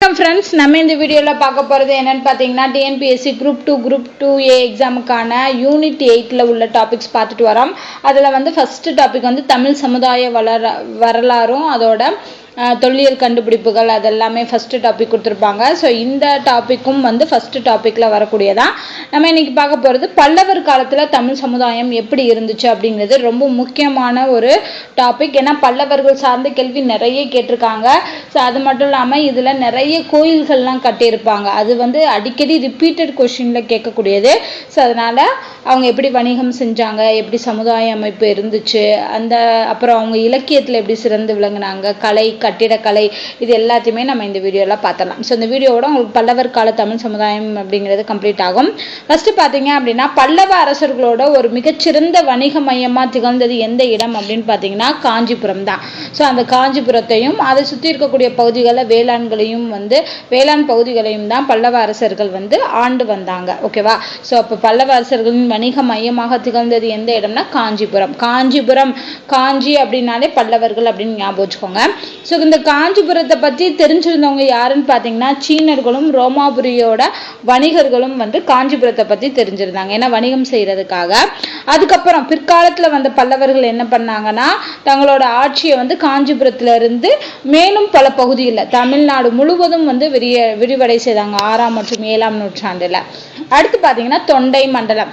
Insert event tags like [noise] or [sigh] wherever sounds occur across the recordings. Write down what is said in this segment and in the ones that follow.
வணக்கம் ஃப்ரெண்ட்ஸ் நம்ம இந்த வீடியோவில் பார்க்க போகிறது என்னன்னு பார்த்தீங்கன்னா TNPSC group two group two A எக்ஸாமுக்கான unit எயிட்டில் உள்ள டாபிக்ஸ் பார்த்துட்டு வரோம். அதில் வந்து ஃபஸ்ட்டு டாபிக் வந்து தமிழ் சமுதாய வளர வரலாறும் அதோட தொல்லியல் கண்டுபிடிப்புகள் அதெல்லாமே ஃபஸ்ட்டு டாபிக் கொடுத்துருப்பாங்க. ஸோ இந்த டாப்பிக்கும் வந்து ஃபஸ்ட்டு டாப்பிக்கில் வரக்கூடியதான் நம்ம இன்றைக்கி பார்க்க போகிறது பல்லவர் காலத்தில் தமிழ் சமுதாயம் எப்படி இருந்துச்சு அப்படிங்கிறது ரொம்ப முக்கியமான ஒரு டாபிக் ஏன்னா பல்லவர்கள் சார்ந்த கேள்வி நிறைய கேட்டிருக்காங்க. ஸோ அது மட்டும் இல்லாமல் இதில் நிறைய கோயில்கள்லாம் கட்டியிருப்பாங்க. அது வந்து அடிக்கடி ரிப்பீட்டட் கொஷினில் கேட்கக்கூடியது. ஸோ அதனால் அவங்க எப்படி வணிகம் செஞ்சாங்க எப்படி சமுதாய அமைப்பு இருந்துச்சு அந்த அப்புறம் அவங்க இலக்கியத்தில் எப்படி சிறந்து விளங்கினாங்க கலை கட்டிடக்கலை இது எல்லாத்தையுமே நம்ம இந்த வீடியோவில் பார்த்தலாம் ஸோ இந்த வீடியோவோட உங்களுக்கு பல்லவர் கால தமிழ் சமுதாயம் அப்படிங்கிறது கம்ப்ளீட் ஆகும். ஃபஸ்ட்டு பார்த்தீங்க அப்படின்னா பல்லவ அரசர்களோட ஒரு மிகச்சிறந்த வணிக மையமாக திகழ்ந்தது எந்த இடம் அப்படின்னு பார்த்தீங்கன்னா காஞ்சிபுரம் தான். ஸோ அந்த காஞ்சிபுரத்தையும் அதை சுற்றி இருக்கக்கூடிய பகுதிகளை வேளாண்களையும் வந்து வேளாண் பகுதிகளையும் தான் பல்லவ அரசர்கள் வந்து ஆண்டு வந்தாங்க. ஓகேவா ஸோ அப்போ பல்லவ அரசர்களின் வணிக மையமாக திகழ்ந்தது எந்த இடம்னா காஞ்சிபுரம். காஞ்சிபுரம் காஞ்சி அப்படின்னாலே பல்லவர்கள் அப்படின்னு ஞாபகம் வச்சுக்கோங்க. ஸோ இந்த காஞ்சிபுரத்தை பற்றி தெரிஞ்சிருந்தவங்க யாருன்னு பார்த்தீங்கன்னா சீனர்களும் ரோமாபுரியோட வணிகர்களும் வந்து காஞ்சிபுரத்தை பற்றி தெரிஞ்சிருந்தாங்க. ஏன்னா வணிகம் செய்கிறதுக்காக அதுக்கப்புறம் பிற்காலத்தில் வந்த பல்லவர்கள் என்ன பண்ணாங்கன்னா தங்களோட ஆட்சியை வந்து காஞ்சிபுரத்துல இருந்து மேலும் பல பகுதிகளில் தமிழ்நாடு முழுவதும் வந்து விரிய விரிவடை செய்தாங்க. ஆறாம் மற்றும் ஏழாம் நூற்றாண்டுல. அடுத்து பார்த்தீங்கன்னா தொண்டை மண்டலம்.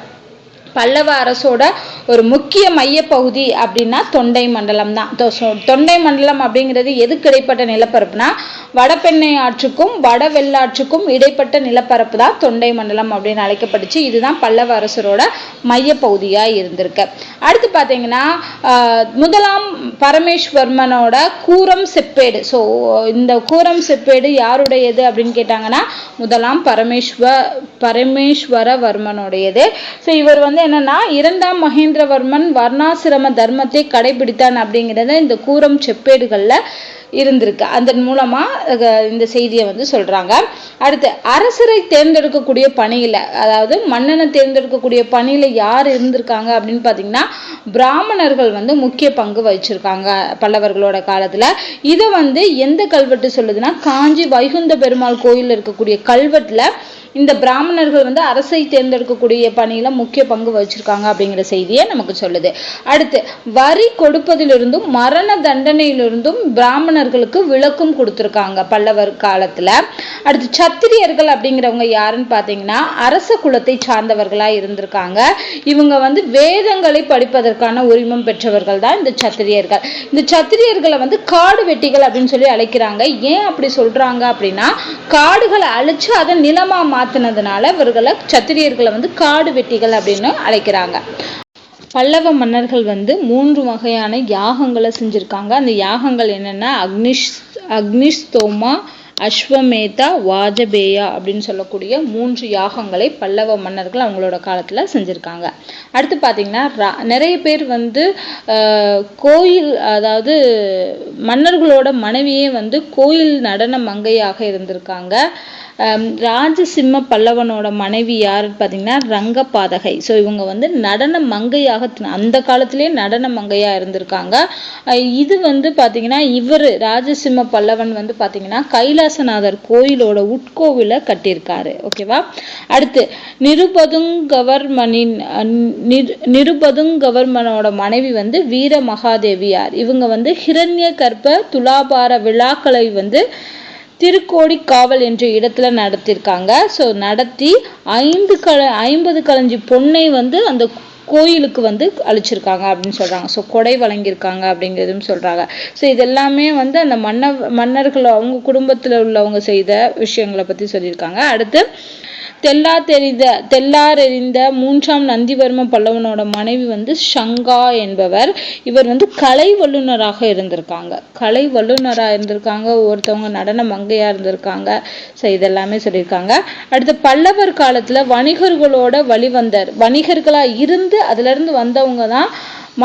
பல்லவ அரசோட ஒரு முக்கிய மையப்பகுதி அப்படின்னா தொண்டை மண்டலம் தான். தொ- தொண்டை மண்டலம் அப்படிங்கிறது எதுக்கு இடைப்பட்ட நிலப்பரப்புனா வடபெண்ணை ஆற்றுக்கும் வட வெள்ளாற்றுக்கும் இடைப்பட்ட நிலப்பரப்பு தான் தொண்டை மண்டலம் அப்படின்னு அழைக்கப்பட்டுச்சு. இதுதான் பல்லவ அரசரோட மையப்பகுதியாக இருந்திருக்கு. அடுத்து பார்த்தீங்கன்னா முதலாம் பரமேஸ்வர்மனோட கூரம் செப்பேடு. ஸோ இந்த கூரம் செப்பேடு யாருடையது அப்படின்னு கேட்டாங்கன்னா முதலாம் பரமேஸ்வ பரமேஸ்வரவர்மனுடையது. ஸோ இவர் வந்து என்னன்னா இரண்டாம் மகேந்திரவர்மன் வர்ணாசிரம தர்மத்தை கடைபிடித்தான் அப்படிங்கிறத இந்த கூரம் செப்பேடுகளில் இருந்திருக்கு. அதன் மூலமா இந்த செய்தியை வந்து சொல்றாங்க. அடுத்து அரசரை தேர்ந்தெடுக்கக்கூடிய பணியில அதாவது மன்னனை தேர்ந்தெடுக்கக்கூடிய பணியில யார் இருந்திருக்காங்க அப்படின்னு பார்த்தீங்கன்னா பிராமணர்கள் வந்து முக்கிய பங்கு வகிச்சிருக்காங்க பல்லவர்களோட காலத்துல. இதை வந்து எந்த கல்வெட்டு சொல்லுதுன்னா காஞ்சி வைகுந்த பெருமாள் கோயில் இருக்கக்கூடிய கல்வெட்டுல இந்த பிராமணர்கள் வந்து அரசை தேர்ந்தெடுக்கக்கூடிய பணியில முக்கிய பங்கு வகிச்சிருக்காங்க அப்படிங்கிற செய்தியை நமக்கு சொல்லுது. அடுத்து வரி கொடுப்பதிலிருந்தும் மரண தண்டனையிலிருந்தும் பிராமணர்களுக்கு விளக்கம் கொடுத்துருக்காங்க பல்லவர் காலத்துல. அடுத்து சத்திரியர்கள் அப்படிங்கிறவங்க யாருன்னு பார்த்தீங்கன்னா அரச குலத்தை சார்ந்தவர்களா இருந்திருக்காங்க. இவங்க வந்து வேதங்களை படிப்பதற்கான உரிமம் பெற்றவர்கள் தான் இந்த சத்திரியர்கள். இந்த சத்திரியர்களை வந்து காடு வெட்டிகள் அப்படின்னு சொல்லி அழைக்கிறாங்க. ஏன் அப்படி சொல்றாங்க அப்படின்னா காடுகளை அழிச்சு அதை நிலமா மாற்றினதுனால இவர்களை சத்திரியர்களை வந்து காடு வெட்டிகள் அப்படின்னு அழைக்கிறாங்க. பல்லவ மன்னர்கள் வந்து மூன்று வகையான யாகங்களை செஞ்சுருக்காங்க. அந்த யாகங்கள் என்னன்னா அக்னிஷ் அக்னிஸ்தோமா அஸ்வமேதா வாஜபேயா அப்படின்னு சொல்லக்கூடிய மூன்று யாகங்களை பல்லவ மன்னர்கள் அவங்களோட காலத்துல செஞ்சிருக்காங்க. அடுத்து பார்த்தீங்கன்னா ரா- நிறைய பேர் வந்து ஆஹ், கோயில் அதாவது மன்னர்களோட மனைவியே வந்து கோயில் நடன மங்கையாக இருந்திருக்காங்க. ராஜசிம்ம பல்லவனோட மனைவி யாருன்னு பார்த்தீங்கன்னா ரங்கபாதகை. ஸோ இவங்க வந்து நடன மங்கையாக அந்த காலத்திலே நடன மங்கையாக இருந்திருக்காங்க. இது வந்து பார்த்தீங்கன்னா இவர் ராஜசிம்ம பல்லவன் வந்து பார்த்தீங்கன்னா கைலாசநாதர் கோயிலோட உட்கோவிலை கட்டியிருக்காரு. ஓகேவா அடுத்து நிருபதுங்கவர்மனின் நிருபதுங்கவர்மனோட மனைவி வந்து வீர மகாதேவியார் இவங்க வந்து ஹிரண்ய கற்ப துலாபார விழாக்களை வந்து திருக்கோடி காவல் என்ற இடத்துல நடத்தியிருக்காங்க ஸோ நடத்தி ஐந்து கல ஐம்பது கலஞ்சி பொண்ணை வந்து அந்த கோயிலுக்கு வந்து அழிச்சிருக்காங்க அப்படின்னு சொல்கிறாங்க ஸோ கொடை வழங்கியிருக்காங்க அப்படிங்கிறதும் சொல்கிறாங்க ஸோ இது எல்லாமே வந்து அந்த மன்ன மன்னர்கள் அவங்க குடும்பத்தில் உள்ளவங்க செய்த விஷயங்களை பற்றி சொல்லியிருக்காங்க. அடுத்து தெல்லா தெரிந்த தெல்லாரெறிந்த மூன்றாம் நந்திவர்ம பல்லவனோட மனைவி வந்து சங்கா என்பவர். இவர் வந்து கலை வல்லுனராக இருந்திருக்காங்க. கலை வல்லுநராக இருந்திருக்காங்க. ஒருத்தவங்க நடன மங்கையா இருந்திருக்காங்க. ஸோ இதெல்லாமே சொல்லியிருக்காங்க. அடுத்து பல்லவர் காலத்துல வணிகர்களோட வழிவந்தார். வணிகர்களா இருந்து அதுல இருந்து வந்தவங்க தான்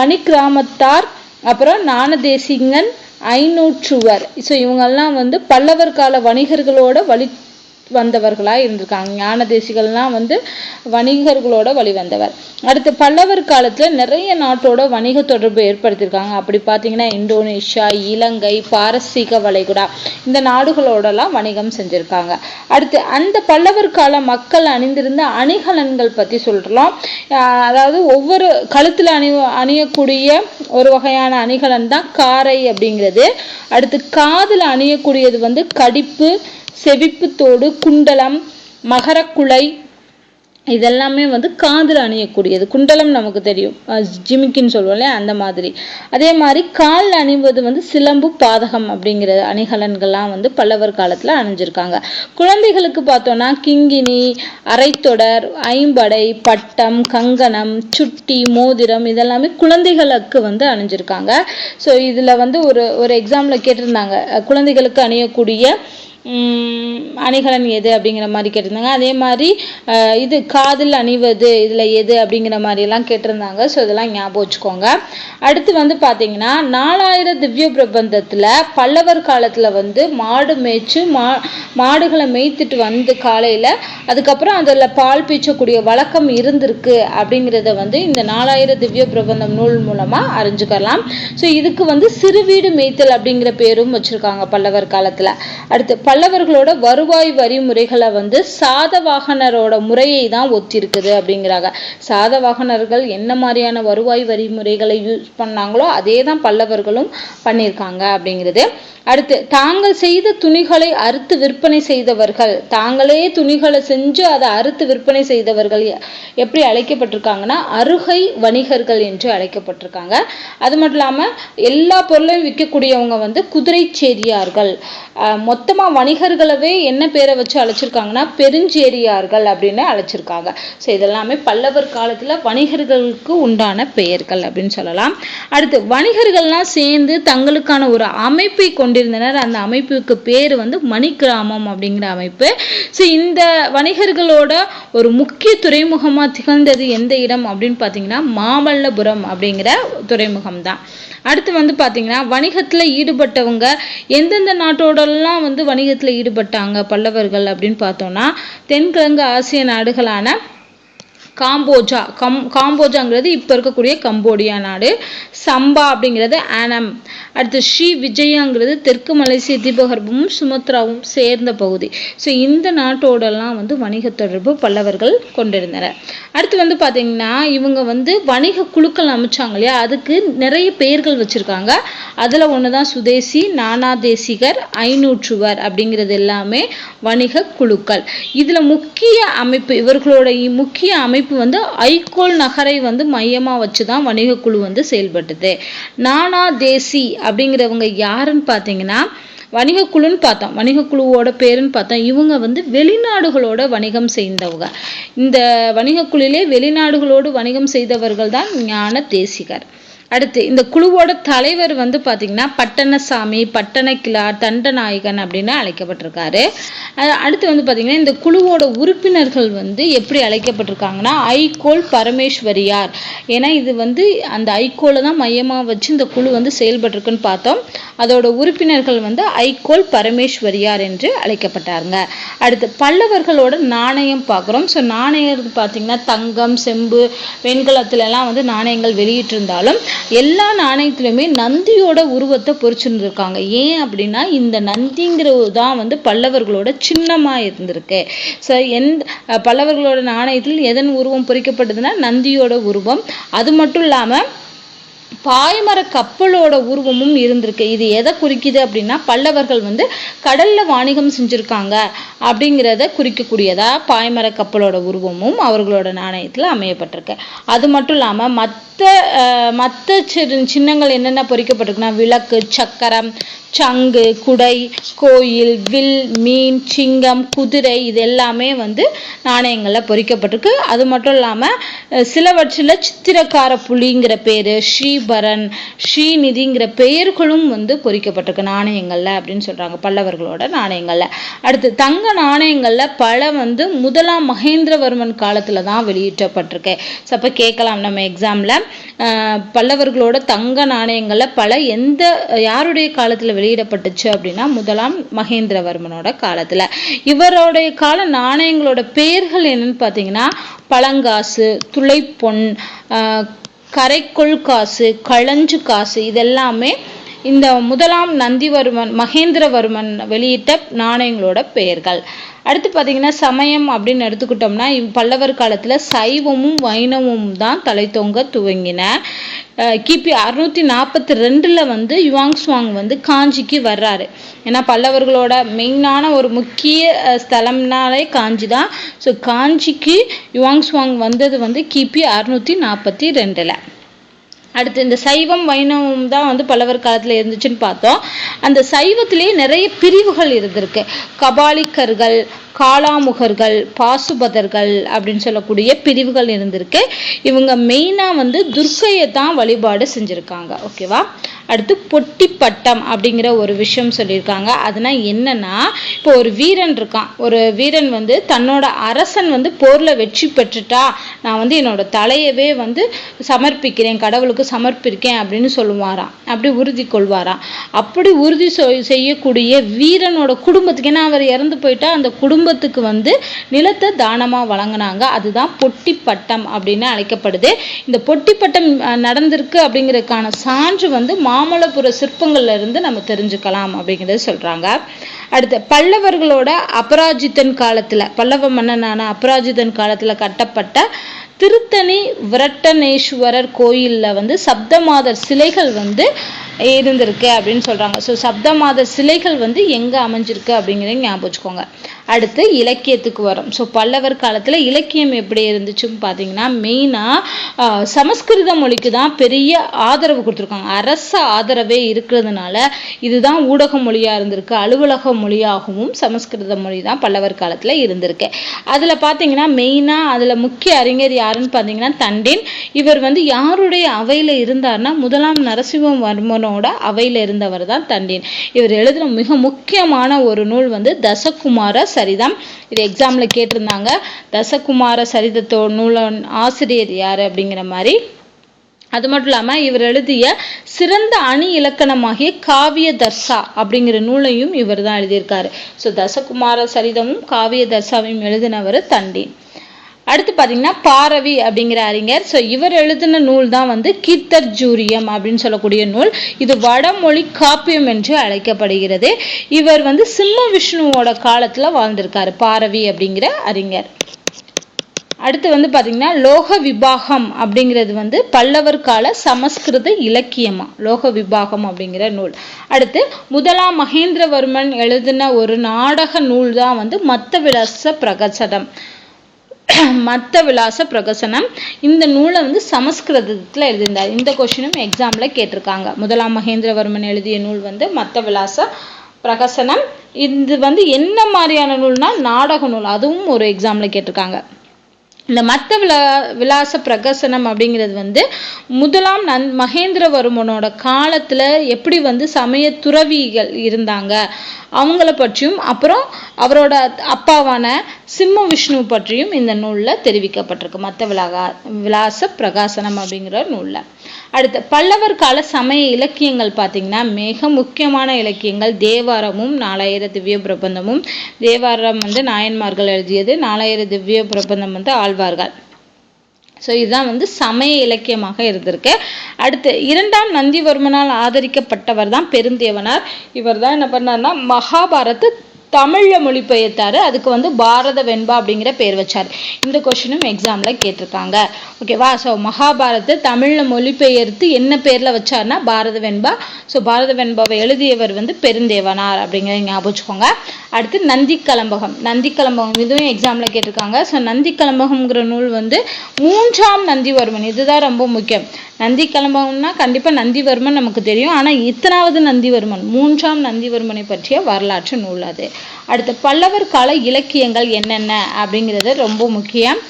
மணிக்கிராமத்தார் அப்புறம் ஞானதேசிங்கன் ஐநூற்றுவர். ஸோ இவங்கெல்லாம் வந்து பல்லவர் கால வணிகர்களோட வழி வந்தவர்களாக இருந்திருக்காங்க. ஞான தேசிகள்லாம் வந்து வணிகர்களோட வழி வந்தவர். அடுத்து பல்லவர் காலத்தில் நிறைய நாட்டோட வணிக தொடர்பு ஏற்படுத்தியிருக்காங்க. அப்படி பார்த்தீங்கன்னா இந்தோனேஷியா இலங்கை பாரசீக வளைகுடா இந்த நாடுகளோடலாம் வணிகம் செஞ்சுருக்காங்க. அடுத்து அந்த பல்லவர் கால மக்கள் அணிந்திருந்த அணிகலன்கள் பற்றி சொல்கிறோம் அதாவது ஒவ்வொரு கழுத்தில் அணி அணியக்கூடிய ஒரு வகையான அணிகலன் தான் காரை அப்படிங்கிறது. அடுத்து காதில் அணியக்கூடியது வந்து கடிப்பு செவிப்புத்தோடு குண்டலம் மகரக்குலை இதெல்லாமே வந்து காதில் அணியக்கூடியது. குண்டலம் நமக்கு தெரியும். ஜிமிக்கின்னு சொல்லுவோம் இல்லையா? அந்த மாதிரி. அதே மாதிரி கால் அணிவது வந்து சிலம்பு பாதகம் அப்படிங்கிற அணிகலன்கள்லாம் வந்து பல்லவர் காலத்தில் அணிஞ்சிருக்காங்க. குழந்தைகளுக்கு பார்த்தோன்னா கிங்கினி அரைத்தொடர் ஐம்படை பட்டம் கங்கணம் சுட்டி மோதிரம் இதெல்லாமே குழந்தைகளுக்கு வந்து அணிஞ்சிருக்காங்க. ஸோ இதில் வந்து ஒரு ஒரு எக்ஸாமில் கேட்டிருந்தாங்க. குழந்தைகளுக்கு அணியக்கூடிய அணிகலன் எது அப்படிங்கிற மாதிரி கேட்டிருந்தாங்க. அதே மாதிரி இது காதில் அணிவது இதில் எது அப்படிங்கிற மாதிரிலாம் கேட்டிருந்தாங்க. ஸோ இதெல்லாம் ஞாபகம் வச்சுக்கோங்க. அடுத்து வந்து பார்த்தீங்கன்னா நாலாயிரம் திவ்ய பிரபந்தத்தில் பல்லவர் காலத்தில் வந்து மாடு மேய்ச்சு மா மாடுகளை மேய்த்துட்டு வந்து காலையில் அதுக்கப்புறம் அதில் பால் பீச்சக்கூடிய வழக்கம் இருந்திருக்கு அப்படிங்கிறத வந்து இந்த நாலாயிரம் திவ்ய பிரபந்தம் நூல் மூலமாக அறிஞ்சுக்கலாம். ஸோ இதுக்கு வந்து சிறுவீடு மேய்த்தல் அப்படிங்கிற பேரும் வச்சுருக்காங்க பல்லவர் காலத்தில். அடுத்து பல்லவர்களோட வருவாய் வரி முறைகளை வந்து சாதவாகனரோட முறையை தான் ஒத்திருக்குது அப்படிங்கிறாங்க. சாதவாகனர்கள் என்ன மாதிரியான வருவாய் வரி முறைகளை யூஸ் பண்ணாங்களோ அதே தான் பல்லவர்களும் பண்ணியிருக்காங்க அப்படிங்கிறது. அடுத்து தாங்கள் செய்த துணிகளை அறுத்து விற்பனை செய்தவர்கள் தாங்களே துணிகளை செஞ்சு அதை அறுத்து விற்பனை செய்தவர்கள் எப்படி அழைக்கப்பட்டிருக்காங்கன்னா அருகை வணிகர்கள் என்று அழைக்கப்பட்டிருக்காங்க. அது மட்டும் இல்லாமல் எல்லா பொருளையும் விற்கக்கூடியவங்க வந்து குதிரை சேரியார்கள் மொத்தமாக வணிகர்களவே என்ன பேரை வச்சு அழைச்சிருக்காங்கன்னா பெருஞ்சேரியார்கள் அப்படின்னு அழைச்சிருக்காங்க. ஸோ இதெல்லாமே பல்லவர் காலத்தில் வணிகர்களுக்கு உண்டான பெயர்கள் அப்படின்னு சொல்லலாம். அடுத்து வணிகர்கள்லாம் சேர்ந்து தங்களுக்கான ஒரு அமைப்பை கொண்டிருந்தனர். அந்த அமைப்புக்கு பேர் வந்து மணிக்கிராமம் அப்படிங்கிற அமைப்பு. ஸோ இந்த வணிகர்களோட ஒரு முக்கிய துறைமுகமாக திகழ்ந்தது எந்த இடம் அப்படின்னு பார்த்தீங்கன்னா மாமல்லபுரம் அப்படிங்கிற துறைமுகம் தான் அடுத்து வந்து பார்த்தீங்கன்னா வணிகத்தில் ஈடுபட்டவங்க எந்தெந்த நாட்டோடலாம் வந்து வணிகத்தில் ஈடுபட்டாங்க பல்லவர்கள் அப்படின்னு பார்த்தோம்னா தென்கிழங்கு ஆசிய நாடுகளான காம்போஜா கம் காம்போஜாங்கிறது இப்போ இருக்கக்கூடிய கம்போடியா நாடு. சம்பா அப்படிங்கிறது ஆனம். அடுத்து ஸ்ரீ விஜயாங்கிறது தெற்கு மலேசிய தீபகற்பமும் சுமத்ராவும் சேர்ந்த பகுதி. ஸோ இந்த நாட்டோடலாம் வந்து வணிக தொடர்பு பல்லவர்கள் கொண்டிருந்தனர். அடுத்து வந்து பார்த்தீங்கன்னா இவங்க வந்து வணிக குழுக்கள் அமைச்சாங்க இல்லையா? அதுக்கு நிறைய பெயர்கள் வச்சுருக்காங்க. அதில் ஒன்று தான் சுதேசி நானாதேசிகர் ஐநூற்றுவர் அப்படிங்கிறது எல்லாமே வணிக குழுக்கள். இதில் முக்கிய அமைப்பு இவர்களோட முக்கிய அமைப்பு வந்து ஐகோல் நகரை வந்து மையமாக வச்சு தான் வணிகக்குழு குழு வந்து செயல்பட்டது. நானா தேசி அப்படிங்கிறவங்க யாருன்னு பார்த்தீங்கன்னா வணிகக்குழுன்னு பார்த்தோம். வணிகக்குழுவோட பேருன்னு பார்த்தோம். இவங்க வந்து வெளிநாடுகளோட வணிகம் செய்தவங்க. இந்த வணிகக்குழுவிலே வெளிநாடுகளோடு வணிகம் செய்தவர்கள் தான் ஞான தேசிகர். அடுத்து இந்த குழுவோட தலைவர் வந்து பார்த்தீங்கன்னா பட்டணசாமி பட்டணக்கிழார் தண்டநாயகன் அப்படின்னு அழைக்கப்பட்டிருக்காரு. அடுத்து வந்து பார்த்தீங்கன்னா இந்த குழுவோட உறுப்பினர்கள் வந்து எப்படி அழைக்கப்பட்டிருக்காங்கன்னா ஐகோல் பரமேஸ்வரியார். ஏன்னா இது வந்து அந்த ஐகோலை தான் மையமாக வச்சு இந்த குழு வந்து செயல்பட்டிருக்குன்னு பார்த்தோம். அதோட உறுப்பினர்கள் வந்து ஐகோல் பரமேஸ்வரியார் என்று அழைக்கப்பட்டாருங்க. அடுத்து பல்லவர்களோட நாணயம் பார்க்குறோம். ஸோ நாணயம் பார்த்தீங்கன்னா தங்கம் செம்பு வெண்கலத்துலலாம் வந்து நாணயங்கள் வெளியிட்டிருந்தாலும் எல்லா நாணயத்திலுமே நந்தியோட உருவத்தை பொறிச்சிருந்துருக்காங்க ஏன் அப்படின்னா இந்த நந்திங்கிறது தான் வந்து பல்லவர்களோட சின்னமாக இருந்திருக்கு. ஸோ எந்த பல்லவர்களோட நாணயத்தில் எதன் உருவம் பொறிக்கப்பட்டதுன்னா நந்தியோட உருவம். அது மட்டும் இல்லாமல் பாய்மர கப்பலோட உருவமும் இருந்திருக்கு. இது எதை குறிக்குது அப்படின்னா பல்லவர்கள் வந்து கடல்ல வாணிகம் செஞ்சிருக்காங்க அப்படிங்கிறத குறிக்கக்கூடியதா பாய்மர கப்பலோட உருவமும் அவர்களோட நாணயத்தில் அமையப்பட்டிருக்கு. அது மட்டும் இல்லாமல் மற்ற மற்ற சின்னங்கள் என்னென்ன பொறிக்கப்பட்டிருக்குன்னா விளக்கு சக்கரம் சங்கு குடை கோயில் வில் மீன் சிங்கம் குதிரை இது எல்லாமே வந்து நாணயங்களில் பொறிக்கப்பட்டிருக்கு. அது மட்டும் இல்லாமல் சிலவற்றில் சித்திரக்கார புலிங்கிற பேர் ஸ்ரீபரன் ஸ்ரீநிதிங்கிற பெயர்களும் வந்து பொறிக்கப்பட்டிருக்கு நாணயங்களில் அப்படின்னு சொல்கிறாங்க பல்லவர்களோட நாணயங்களில். அடுத்து தங்க நாணயங்களில் பல வந்து முதலாம் மகேந்திரவர்மன் காலத்தில் தான் வெளியிட்டப்பட்டிருக்கு. ஸோ அப்போ கேட்கலாம் நம்ம எக்ஸாமில் பல்லவர்களோட தங்க நாணயங்களில் பல எந்த யாருடைய காலத்தில் வெளியிடப்பட்டுச்சு அப்படின்னா முதலாம் மகேந்திரவர்மனோட காலத்துல. இவருடைய கால நாணயங்களோட பெயர்கள் என்னன்னு பார்த்தீங்கன்னா பழங்காசு துளைப்பொன் ஆஹ் கரைக்கொள் காசு களஞ்சு காசு இதெல்லாமே இந்த முதலாம் நந்திவர்மன் மகேந்திரவர்மன் வெளியிட்ட நாணயங்களோட பெயர்கள். அடுத்து பார்த்தீங்கன்னா சமயம் அப்படின்னு எடுத்துக்கிட்டோம்னா பல்லவர் காலத்துல சைவமும் வைணவமும் தான் தலை தொங்க துவங்கின. கிபி அறுநூற்றி நாற்பத்தி ரெண்டுல வந்து யுவாங் சுவாங் வந்து காஞ்சிக்கு வர்றாரு. ஏன்னா பல்லவர்களோட மெயினான ஒரு முக்கிய அஹ், ஸ்தலம்னாலே காஞ்சி தான் ஸோ காஞ்சிக்கு யுவாங் சுவாங் வந்தது வந்து கிபி அறுநூத்தி நாற்பத்தி ரெண்டுல அடுத்து இந்த சைவம் வைணவம் தான் வந்து பல்லவர் காலத்தில் இருந்துச்சுன்னு பார்த்தோம். அந்த சைவத்திலேயே நிறைய பிரிவுகள் இருந்திருக்கு. கபாலிக்கர்கள் காலாமுகர்கள் பாசுபதர்கள் அப்படின்னு சொல்லக்கூடிய பிரிவுகள் இருந்திருக்கு. இவங்க மெயினாக வந்து துர்க்கையை தான் வழிபாடு செஞ்சுருக்காங்க. ஓகேவா அடுத்து பொட்டிப்பட்டம் அப்படிங்கிற ஒரு விஷயம் சொல்லியிருக்காங்க. அதுனா என்னன்னா இப்போ ஒரு வீரன் இருக்கான். ஒரு வீரன் வந்து தன்னோட அரசன் வந்து போரில் வெற்றி பெற்றுட்டா நான் வந்து என்னோட தலையவே வந்து சமர்ப்பிக்கிறேன் கடவுளுக்கு சமர்ப்பிக்கிறேன் அப்படின்னு சொல்லுவாராம். அப்படி உறுதி கொள்வாராம். அப்படி உறுதி செய்யக்கூடிய வீரனோட குடும்பத்துக்கு ஏன்னா அவர் இறந்து போயிட்டா அந்த குடும்பத்துக்கு வந்து நிலத்தை தானமாக வழங்கினாங்க. அதுதான் பொட்டிப்பட்டம் அப்படின்னு அழைக்கப்படுது. இந்த பொட்டிப்பட்டம் பட்டம் நடந்திருக்கு அப்படிங்கிறதுக்கான சான்று வந்து மா மாமல்லபுர சிற்பங்கள்ல இருந்து நம்ம தெரிஞ்சுக்கலாம் அப்படிங்கிறத சொல்றாங்க. அடுத்து பல்லவர்களோட அபராஜித்தன் காலத்துல பல்லவ மன்னனான அபராஜித்தன் காலத்துல கட்டப்பட்ட திருத்தணி விரட்டனேஸ்வரர் கோயில்ல வந்து சப்தமாதர் சிலைகள் வந்து இருந்திருக்கு அப்படின்னு சொல்றாங்க. ஸோ சப்தமாதர் சிலைகள் வந்து எங்க அமைஞ்சிருக்கு அப்படிங்கிறத ஞாபகம் வச்சுக்கோங்க. அடுத்து இலக்கியத்துக்கு வரும். ஸோ பல்லவர் காலத்தில் இலக்கியம் எப்படி இருந்துச்சுன்னு பார்த்தீங்கன்னா மெயினாக சமஸ்கிருத மொழிக்கு தான் பெரிய ஆதரவு கொடுத்துருக்காங்க. அரச ஆதரவே இருக்கிறதுனால இதுதான் ஊடக மொழியாக இருந்திருக்கு. அலுவலக மொழியாகவும் சமஸ்கிருத மொழி தான் பல்லவர் காலத்தில் இருந்திருக்கு. அதில் பார்த்தீங்கன்னா மெயினாக அதில் முக்கிய அறிஞர் யாருன்னு பார்த்தீங்கன்னா தண்டின். இவர் வந்து யாருடைய அவையில் இருந்தார்னா முதலாம் நரசிம்மவர்மனோட அவையில் இருந்தவர் தான் தண்டின். இவர் எழுதின மிக முக்கியமான ஒரு நூல் வந்து தசகுமார சரிதம் இது எக்ஸாமில் கேட்டிருந்தாங்க. தசகுமார சரிதத்தோ நூலன் ஆசிரியர் யாரு அப்படிங்கிற மாதிரி. அது மட்டும் இல்லாம இவர் எழுதிய சிறந்த அணி இலக்கணமாகிய காவிய தர்சா அப்படிங்கிற நூலையும் இவர் தான் எழுதியிருக்காரு. ஸோ தசகுமார சரிதமும் காவிய தர்சாவையும் எழுதினவர் தண்டின் அடுத்து பார்த்தீங்கன்னா பாரவி அப்படிங்கிற அறிஞர். ஸோ இவர் எழுதின நூல் தான் வந்து கீர்த்தர்ஜூரியம் அப்படின்னு சொல்லக்கூடிய நூல். இது வடமொழி காப்பியம் என்று அழைக்கப்படுகிறது. இவர் வந்து சிம்ம விஷ்ணுவோட காலத்துல வாழ்ந்திருக்காரு பாரவி அப்படிங்கிற அறிஞர். அடுத்து வந்து பாத்தீங்கன்னா லோக விபாகம் அப்படிங்கிறது வந்து பல்லவர் கால சமஸ்கிருத இலக்கியமா? லோக விபாகம் அப்படிங்கிற நூல். அடுத்து முதலாம் மகேந்திரவர்மன் எழுதின ஒரு நாடக நூல் தான் வந்து மத்த விலாச பிரகசனம் [clears throat] மத்த விலாச பிரகசனம். இந்த நூலை வந்து சமஸ்கிருதத்தில் எழுதியிருந்தார். இந்த கொஷினும் எக்ஸாமில் கேட்டிருக்காங்க. முதலாம் மகேந்திரவர்மன் எழுதிய நூல் வந்து மத்த விலாச பிரகசனம். இது வந்து என்ன மாதிரியான நூல்னா நாடக நூல். அதுவும் ஒரு எக்ஸாமில் கேட்டிருக்காங்க. இந்த மத்த விலா விலாச பிரகசனம் அப்படிங்கிறது வந்து முதலாம் நன் மகேந்திரவர்மனோட காலத்தில் எப்படி வந்து சமய துறவிகள் இருந்தாங்க அவங்கள பற்றியும் அப்புறம் அவரோட அப்பாவான சிம்ம விஷ்ணு பற்றியும் இந்த நூலில் தெரிவிக்கப்பட்டிருக்கு மத்த விலாகா விலாச பிரகாசனம் அப்படிங்கிற நூலில். அடுத்து பல்லவர் கால சமய இலக்கியங்கள் பார்த்திங்கன்னா மிக முக்கியமான இலக்கியங்கள். தேவாரமும் நாலாயிர திவ்ய பிரபந்தமும். தேவாரம் வந்து நாயன்மார்கள் எழுதியது. நாலாயிர திவ்ய பிரபந்தம் வந்து ஆழ்வார்கள். ஸோ இதுதான் வந்து சமய இலக்கியமாக இருந்திருக்கு. அடுத்து இரண்டாம் நந்திவர்மனால் ஆதரிக்கப்பட்டவர் தான் பெருந்தேவனார். இவர் தான் என்ன பண்ணார்னா மகாபாரத தமிழில் மொழிபெயர்த்தார். அதுக்கு வந்து பாரத வெண்பா அப்படிங்கிற பேர் வச்சார். இந்த கொஸ்டினும் எக்ஸாம்ல கேட்டிருக்காங்க. ஓகேவா ஸோ மகாபாரத தமிழில் மொழிபெயர்த்து என்ன பேரில் வச்சார்னா பாரத வெண்பா. ஸோ பாரத வெண்பாவை எழுதியவர் வந்து பெருந்தேவனார் அப்படிங்கிறத ஞாபகம் வச்சுக்கோங்க. அடுத்து நந்தி கலம்பகம் நந்தி கலம்பகம் இதுவும் எக்ஸாம்ல கேட்டிருக்காங்க. ஸோ நந்தி கலம்பகம்ங்கிற நூல் வந்து மூன்றாம் நந்திவர்மன். இதுதான் ரொம்ப முக்கியம். நந்தி கலம்பகம்னா கண்டிப்பாக நந்திவர்மன் நமக்கு தெரியும். ஆனால் இத்தனாவது நந்திவர்மன் மூன்றாம் நந்திவர்மனை பற்றிய வரலாற்று நூல் அது. அடுத்து பல்லவர் கால இலக்கியங்கள் என்னென்ன அப்படிங்கிறது ரொம்ப முக்கியம்.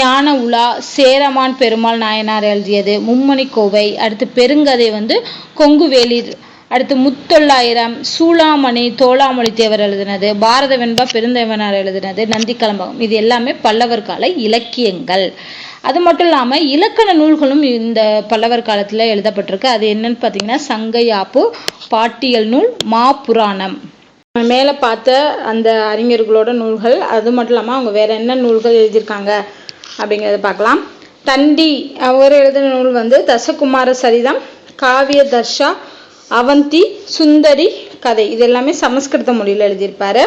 ஞான உலா சேரமான் பெருமாள் நாயனார் எழுதியது மும்மணி கோவை. அடுத்து பெருங்கதை வந்து கொங்குவேலி அடுத்து முத்தொள்ளாயிரம் சூளாமணி தோளாமொழி தேவர் எழுதினது பாரத வெண்பா பெருந்தேவனார் எழுதினது நந்தி கலம்பகம். இது எல்லாமே பல்லவர் கால இலக்கியங்கள். அது மட்டும் இல்லாமல் இலக்கண நூல்களும் இந்த பல்லவர் காலத்தில் எழுதப்பட்டிருக்கு. அது என்னன்னு பார்த்தீங்கன்னா சங்கையாப்பு பாட்டியல் நூல் மா புராணம். மேலே பார்த்த அந்த அறிஞர்களோட நூல்கள் அது மட்டும் இல்லாமல் அவங்க வேற என்ன நூல்கள் எழுதியிருக்காங்க அப்படிங்கிறத பார்க்கலாம். தண்டி அவர் எழுதின நூல் வந்து தசகுமார சரிதம் காவிய தர்ஷா அவந்தி சுந்தரி கதை. இது எல்லாமே சமஸ்கிருத மொழியில் எழுதியிருப்பாரு.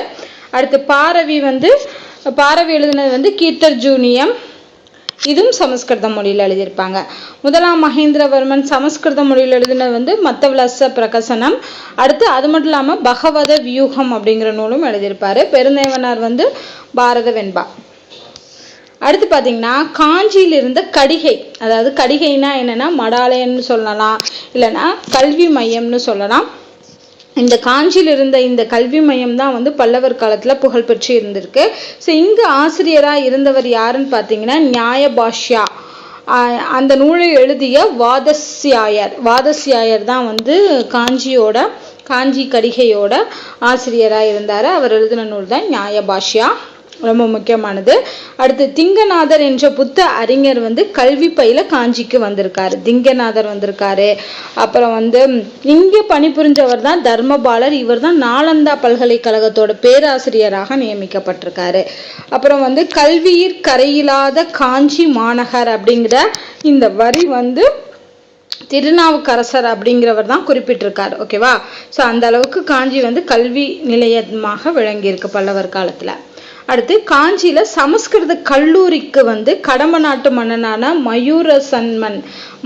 அடுத்து பாரவி வந்து பாரவி எழுதினது வந்து கீர்த்தர் ஜூனியம். இதுவும் சமஸ்கிருத மொழியில் எழுதியிருப்பாங்க. முதலாம் மகேந்திரவர்மன் சமஸ்கிருத மொழியில் எழுதினது வந்து மத்தவிலாச பிரகசனம். அடுத்து அது மட்டும் இல்லாமல் பகவத வியூகம் அப்படிங்கிற நூலும் எழுதியிருப்பார். பெருந்தேவனார் வந்து பாரத வெண்பா. அடுத்து பார்த்தீங்கன்னா காஞ்சியில் இருந்த கடிகை. அதாவது கடிகைனா என்னன்னா மடாலயம்னு சொல்லலாம். இல்லைன்னா கல்வி மையம்னு சொல்லலாம். இந்த காஞ்சியில் இருந்த இந்த கல்வி மையம் தான் வந்து பல்லவர் காலத்தில் புகழ்பெற்று இருந்திருக்கு. ஸோ இங்கே ஆசிரியராக இருந்தவர் யாருன்னு பார்த்தீங்கன்னா நியாயபாஷ்யா அந்த நூலை எழுதிய வாதஸ்யாயர். வாதஸ்யாயர் தான் வந்து காஞ்சியோட காஞ்சி கடிகையோட ஆசிரியராக இருந்தார். அவர் எழுதின நூல் தான் நியாயபாஷ்யா ரொம்ப முக்கியமானது. அடுத்து திங்கநாதர் என்ற புத்த அறிஞர் வந்து கல்வி பயில காஞ்சிக்கு வந்திருக்காரு. திங்கநாதர் வந்திருக்காரு. அப்புறம் வந்து இங்கே பணிபுரிஞ்சவர் தான் தர்மபாலர். இவர் தான் நாலந்தா பல்கலைக்கழகத்தோட பேராசிரியராக நியமிக்கப்பட்டிருக்காரு. அப்புறம் வந்து கல்வியிற் கரையில்லாத காஞ்சி மாநகர் அப்படிங்கிற இந்த வரி வந்து திருநாவுக்கரசர் அப்படிங்கிறவர் தான் குறிப்பிட்டிருக்கார். ஓகேவா? ஸோ அந்த அளவுக்கு காஞ்சி வந்து கல்வி நிலையமாக விளங்கியிருக்கு பல்லவர் காலத்தில். அடுத்து காஞ்சியில் சமஸ்கிருத கல்லூரிக்கு வந்து கடம்ப நாட்டு மன்னனான மயூரசன்மன்.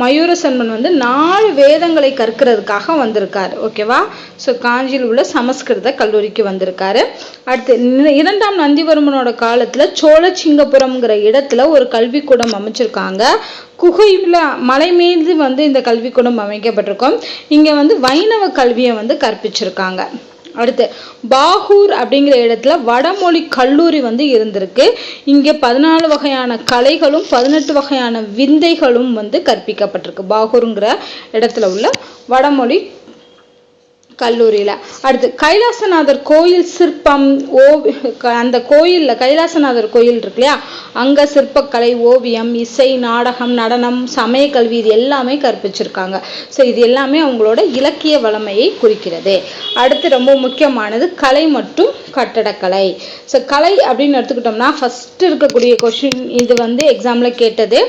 மயூரசன்மன் வந்து நாலு வேதங்களை கற்கிறதுக்காக வந்திருக்காரு. ஓகேவா ஸோ காஞ்சியில் உள்ள சமஸ்கிருத கல்லூரிக்கு வந்திருக்காரு. அடுத்து இரண்டாம் நந்திவர்மனோட காலத்தில் சோழச்சிங்கபுரம்ங்கிற இடத்துல ஒரு கல்விக்கூடம் அமைச்சிருக்காங்க. குகையில் மலை மீது வந்து இந்த கல்விக்கூடம் அமைக்கப்பட்டிருக்கும். இங்கே வந்து வைணவ கல்வியை வந்து கற்பிச்சிருக்காங்க. அடுத்து பாகூர் அப்படிங்கிற இடத்துல வடமொழி கல்லூரி வந்து இருந்திருக்கு. இங்கே பதினாலு வகையான கலைகளும் பதினெட்டு வகையான விந்தைகளும் வந்து கற்பிக்கப்பட்டிருக்கு. பாகூருங்கிற இடத்துல உள்ள வடமொழி கல்லூரியில். அடுத்து கைலாசநாதர் கோயில் சிற்பம் ஓவி அந்த கோயிலில் கைலாசநாதர் கோயில் இருக்கு இல்லையா? அங்கே சிற்பக்கலை ஓவியம் இசை நாடகம் நடனம் சமய கல்வி இது எல்லாமே கற்பிச்சிருக்காங்க. ஸோ இது எல்லாமே அவங்களோட இலக்கிய வளமையை குறிக்கிறது. அடுத்து ரொம்ப முக்கியமானது கலை மற்றும் கட்டடக்கலை. ஸோ கலை அப்படின்னு எடுத்துக்கிட்டோம்னா ஃபஸ்ட்டு இருக்கக்கூடிய கொஷின் இது வந்து எக்ஸாமில் கேட்டது.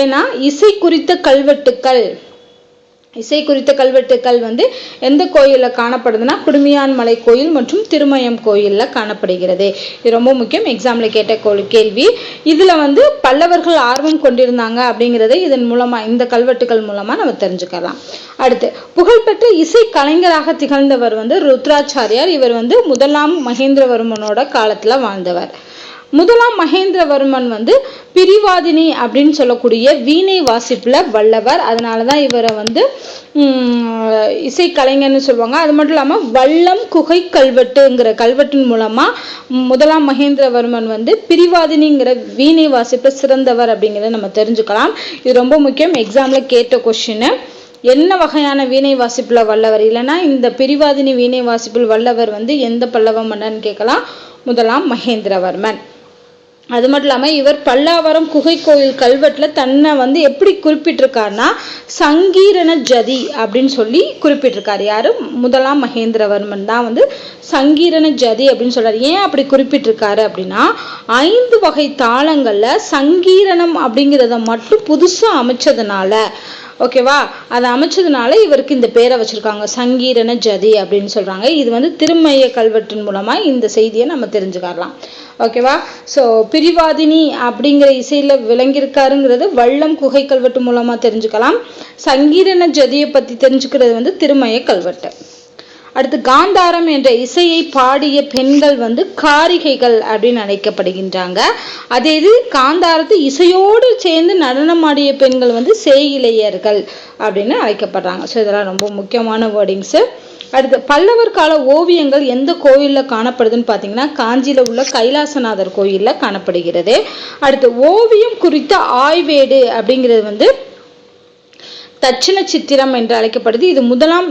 ஏன்னா இசை குறித்த கல்வெட்டுக்கள் இசை குறித்த கல்வெட்டுக்கள் வந்து எந்த கோயிலில் காணப்படுதுன்னா குடுமியான் மலை கோயில் மற்றும் திருமயம் கோயிலில் காணப்படுகிறது. இது ரொம்ப முக்கியம். எக்ஸாமில் கேட்ட கேள்வி. இதில் வந்து பல்லவர்கள் ஆர்வம் கொண்டிருந்தாங்க அப்படிங்கிறத இதன் மூலமாக இந்த கல்வெட்டுகள் மூலமாக நம்ம தெரிஞ்சுக்கலாம். அடுத்து புகழ்பெற்ற இசை கலைஞராக திகழ்ந்தவர் வந்து ருத்ராச்சாரியார். இவர் வந்து முதலாம் மகேந்திரவர்மனோட காலத்தில் வாழ்ந்தவர். முதலாம் மகேந்திரவர்மன் வந்து பிரிவாதினி அப்படின்னு சொல்லக்கூடிய வீணை வாசிப்பில் வல்லவர். அதனால தான் இவரை வந்து இசைக்கலைஞர்னு சொல்லுவாங்க. அது மட்டும் இல்லாமல் வல்லம் குகை கல்வெட்டுங்கிற கல்வெட்டின் மூலமாக முதலாம் மகேந்திரவர்மன் வந்து பிரிவாதினிங்கிற வீணை வாசிப்பில் சிறந்தவர் அப்படிங்கிறத நம்ம தெரிஞ்சுக்கலாம். இது ரொம்ப முக்கியம். எக்ஸாம்ல கேட்ட கொஷின்னு என்ன வகையான வீணை வாசிப்பில் வல்லவர்? இல்லைன்னா இந்த பிரிவாதினி வீணை வாசிப்பில் வல்லவர் வந்து எந்த பல்லவ மன்னன் கேட்கலாம். முதலாம் மகேந்திரவர்மன். அது மட்டும் இல்லாமல் இவர் பல்லாவரம் குகை கோயில் கல்வெட்டில் தன்னை வந்து எப்படி குறிப்பிட்டிருக்காருன்னா சங்கீரண ஜதி அப்படின்னு சொல்லி குறிப்பிட்டிருக்காரு. யாரு? முதலாம் மகேந்திரவர்மன் தான் வந்து சங்கீரண ஜதி அப்படின்னு சொல்றாரு. ஏன் அப்படி குறிப்பிட்டிருக்காரு அப்படின்னா ஐந்து வகை தாளங்கள்ல சங்கீரணம் அப்படிங்கிறத மட்டும் புதுசா அமைச்சதுனால ஓகேவா? அதை அமைச்சதுனால இவருக்கு இந்த பேரை வச்சுருக்காங்க. சங்கீரண ஜதி அப்படின்னு சொல்றாங்க. இது வந்து திருமைய கல்வெட்டின் மூலமா இந்த செய்தியை நம்ம தெரிஞ்சுக்கலாம் ஓகேவா? ஸோ பிரிவாதினி அப்படிங்கிற இசையில விளங்கியிருக்காருங்கிறது வள்ளம் குகை கல்வெட்டு மூலமா தெரிஞ்சுக்கலாம். சங்கீரண ஜதியை பற்றி தெரிஞ்சுக்கிறது வந்து திருமய கல்வெட்டு. அடுத்து காந்தாரம் என்ற இசையை பாடிய பெண்கள் வந்து காரிகைகள் அப்படின்னு அழைக்கப்படுகின்றாங்க. அதே இது காந்தாரத்து இசையோடு சேர்ந்து நடனமாடிய பெண்கள் வந்து சேயிலையர்கள் அப்படின்னு அழைக்கப்படுறாங்க. ஸோ இதெல்லாம் ரொம்ப முக்கியமான வேர்டிங்ஸு அடுத்து பல்லவர் கால ஓவியங்கள் எந்த கோயிலில் காணப்படுதுன்னு பார்த்தீங்கன்னா காஞ்சியில் உள்ள கைலாசநாதர் கோயிலில் காணப்படுகிறது. அடுத்து ஓவியம் குறித்த ஆய்வேடு அப்படிங்கிறது வந்து தட்சிண சித்திரம் என்று அழைக்கப்படுது. இது முதலாம்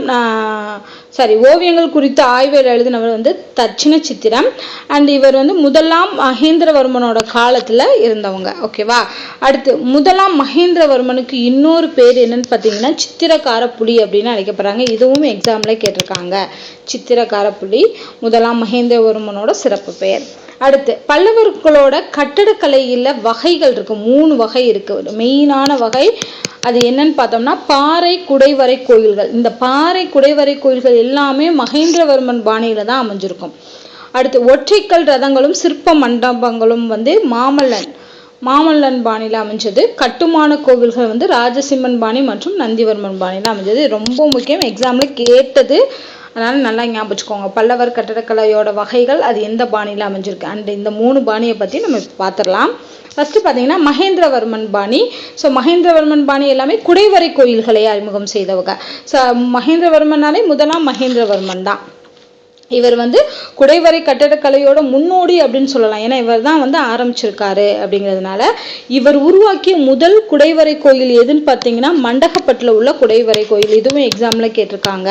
சாரி ஓவியங்கள் குறித்த ஆய்வுகள் எழுதினவர் வந்து தட்சிண சித்திரம். அண்ட் இவர் வந்து முதலாம் மகேந்திரவர்மனோட காலத்தில் இருந்தவங்க. ஓகேவா அடுத்து முதலாம் மகேந்திரவர்மனுக்கு இன்னொரு பேர் என்னன்னு பார்த்தீங்கன்னா சித்திரக்கார புலி அப்படின்னு அழைக்கப்படுறாங்க. இதுவும் எக்ஸாம்ல கேட்டிருக்காங்க. சித்திரக்கார புலி முதலாம் மகேந்திரவர்மனோட சிறப்பு பெயர். அடுத்து பல்லவர்களோட கட்டடக்கலையில் வகைகள் இருக்கு. மூணு வகை இருக்கு. மெயினான வகை அது என்னன்னு பார்த்தோம்னா பாறை குடைவரை கோயில்கள். இந்த பாறை குடைவரை கோயில்கள் எல்லாமே மகேந்திரவர்மன் பாணியில தான் அமைஞ்சிருக்கும். அடுத்து ஒற்றைக்கல் ரதங்களும் சிற்ப மண்டபங்களும் வந்து மாமல்லன் மாமல்லன் பாணியில் அமைஞ்சது. கட்டுமான கோவில்கள் வந்து ராஜசிம்மன் பாணி மற்றும் நந்திவர்மன் பாணியில் அமைஞ்சது. ரொம்ப முக்கியம். எக்ஸாம்ல கேட்டது. அதனால் நல்லா ஞாபகம் வச்சுக்கோங்க. பல்லவர் கட்டடக்கலையோட வகைகள் அது எந்த பாணியில் அமைஞ்சிருக்கு? அண்ட் இந்த மூணு பாணியை பற்றி நம்ம பார்த்துடலாம். ஃபஸ்ட்டு பார்த்தீங்கன்னா மகேந்திரவர்மன் பாணி. ஸோ மகேந்திரவர்மன் பாணி எல்லாமே குடைவரை கோயில்களை அறிமுகம் செய்தவங்க. ஸோ மகேந்திரவர்மனாலே முதலாம் மகேந்திரவர்மன் தான். இவர் வந்து குடைவரை கட்டடக்கலையோட முன்னோடி அப்படின்னு சொல்லலாம். ஏன்னா இவர் தான் வந்து ஆரம்பிச்சிருக்காரு அப்படிங்கிறதுனால இவர் உருவாக்கிய முதல் குடைவரை கோயில் எதுன்னு பார்த்தீங்கன்னா மண்டகப்பட்டில் உள்ள குடைவரை கோயில். இதுவும் எக்ஸாமில் கேட்டிருக்காங்க.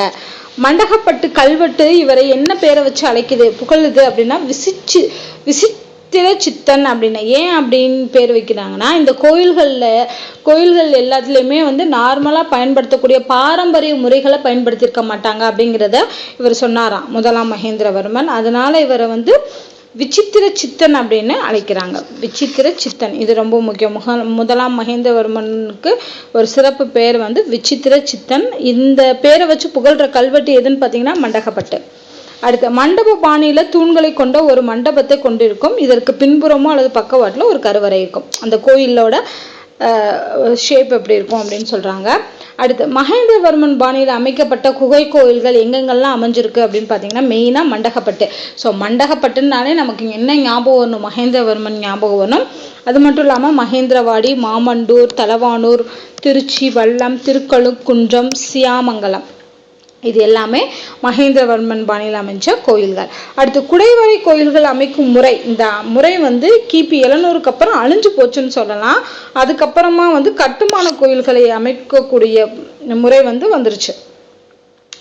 மண்டகப்பட்டு கல்வெட்டு இவரை என்ன பேரை வச்சு அழைக்குது புகழுது அப்படின்னா விசிச்சு விசித்திர சித்தன் அப்படின்னு. ஏன் அப்படின்னு பேர் வைக்கிறாங்கன்னா இந்த கோயில்களில் கோயில்கள் எல்லாத்துலேயுமே வந்து நார்மலாக பயன்படுத்தக்கூடிய பாரம்பரிய முறைகளை பயன்படுத்தியிருக்க மாட்டாங்க அப்படிங்கிறத இவர் சொன்னாராம் முதலாம் மகேந்திரவர்மன். அதனால் இவரை வந்து விசித்திர சித்தன் அப்படின்னு அழைக்கிறாங்க. விசித்திர சித்தன். இது ரொம்ப முக்கியம். முக முதலாம் மகேந்திரவர்மனுக்கு ஒரு சிறப்பு பெயர் வந்து விசித்திர சித்தன். இந்த பேரை வச்சு புகழ்கிற கல்வெட்டு எதுன்னு பார்த்தீங்கன்னா மண்டகப்பட்டு. அடுத்து மண்டப பாணியில் தூண்களை கொண்ட ஒரு மண்டபத்தை கொண்டிருக்கும். இதற்கு பின்புறமோ அல்லது பக்கவாட்டில் ஒரு கருவறை இருக்கும். அந்த கோயிலோட ஷேப் எப்படி இருக்கும் அப்படின்னு சொல்கிறாங்க அடுத்து மகேந்திரவர்மன் பாணியில் அமைக்கப்பட்ட குகை கோயில்கள் எங்கெங்கெல்லாம் அமைஞ்சிருக்கு அப்படின்னு பார்த்தீங்கன்னா மெயினாக மண்டகப்பட்டு. ஸோ மண்டகப்பட்டுனாலே நமக்கு என்ன ஞாபகம் வரணும்? மகேந்திரவர்மன் ஞாபகம் வரணும். அது மட்டும் இல்லாமல் மகேந்திரவாடி மாமண்டூர் தலவானூர் திருச்சி வல்லம் திருக்கழுக்குன்றம் சியாமங்கலம். இது எல்லாமே மகேந்திரவர்மன் பாணியில் அமைஞ்ச கோயில்கள். அடுத்து குடைவரை கோயில்கள் அமைக்கும் முறை. இந்த முறை வந்து கிபி எழுநூறுக்கு அப்புறம் அழிஞ்சு போச்சுன்னு சொல்லலாம். அதுக்கப்புறமா வந்து கட்டுமான கோயில்களை அமைக்கக்கூடிய முறை வந்து வந்துருச்சு.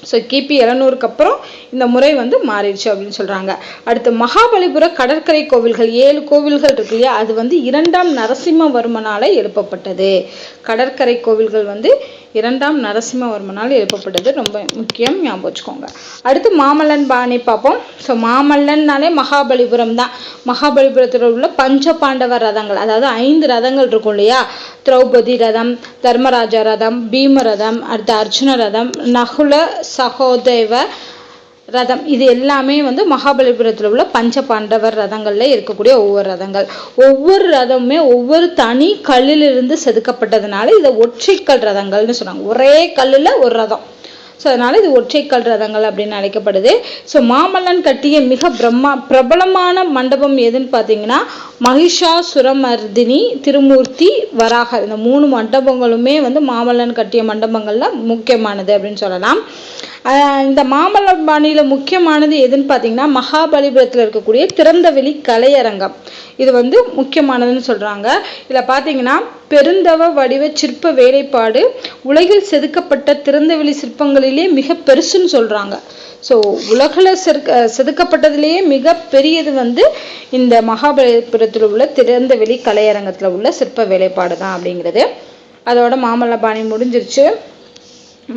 ஸோ கிபி எழுநூறுக்கு அப்புறம் இந்த முறை வந்து மாறிடுச்சு அப்படின்னு சொல்றாங்க. அடுத்து மகாபலிபுர கடற்கரை கோவில்கள் ஏழு கோவில்கள் இருக்கு இல்லையா? அது வந்து இரண்டாம் நரசிம்மவர்மனால் எழுப்பப்பட்டது. கடற்கரை கோவில்கள் வந்து இரண்டாம் நரசிம்மவர்மனால் எழுப்பப்பட்டது ரொம்ப முக்கியம் ஞாபகம் வச்சுக்கோங்க. அடுத்து மாமல்லன் பாணி பார்ப்போம். ஸோ மாமல்லன்னாலே மகாபலிபுரம் தான் மகாபலிபுரத்தில் உள்ள பஞ்ச பாண்டவ ரதங்கள் அதாவது ஐந்து ரதங்கள் இருக்கும் இல்லையா? திரௌபதி ரதம் தர்மராஜா ரதம் பீம ரதம் அடுத்து அர்ஜுன ரதம் நகுல சகோதேவ ரதம். இது எல்லாமே வந்து மகாபலிபுரத்தில் உள்ள பஞ்ச பாண்டவர் ரதங்கள்ல இருக்கக்கூடிய ஒவ்வொரு ரதங்கள். ஒவ்வொரு ரதமுமே ஒவ்வொரு தனி கல்லிலிருந்து செதுக்கப்பட்டதுனால இதை ஒற்றைக்கல் ரதங்கள்னு சொன்னாங்க. ஒரே கல்லுல ஒரு ரதம். ஸோ அதனால இது ஒற்றைக்கல் ரதங்கள் அப்படின்னு அழைக்கப்படுது. ஸோ மாமல்லன் கட்டிய மிக பிரம்மா பிரபலமான மண்டபம் எதுன்னு பார்த்தீங்கன்னா மகிஷாசுரமர்தினி திருமூர்த்தி வராகர் இந்த மூணு மண்டபங்களுமே வந்து மாமல்லன் கட்டிய மண்டபங்கள்ல முக்கியமானது அப்படின்னு சொல்லலாம். இந்த மாமல்லபாணியில் முக்கியமானது எதுன்னு பார்த்தீங்கன்னா மகாபலிபுரத்தில் இருக்கக்கூடிய திறந்தவெளி கலையரங்கம். இது வந்து முக்கியமானதுன்னு சொல்றாங்க. இதில் பார்த்தீங்கன்னா பெருந்தவ வடிவ சிற்ப வேலைப்பாடு உலகில் செதுக்கப்பட்ட திறந்தவெளி சிற்பங்களிலே மிக பெருசுன்னு சொல்றாங்க. ஸோ உலகில் செதுக்க செதுக்கப்பட்டதுலேயே மிக பெரியது வந்து இந்த மகாபலிபுரத்தில் உள்ள திறந்தவெளி கலையரங்கத்தில் உள்ள சிற்ப வேலைப்பாடு தான் அப்படிங்கிறது. அதோட மாமல்ல பாணி முடிஞ்சிருச்சு.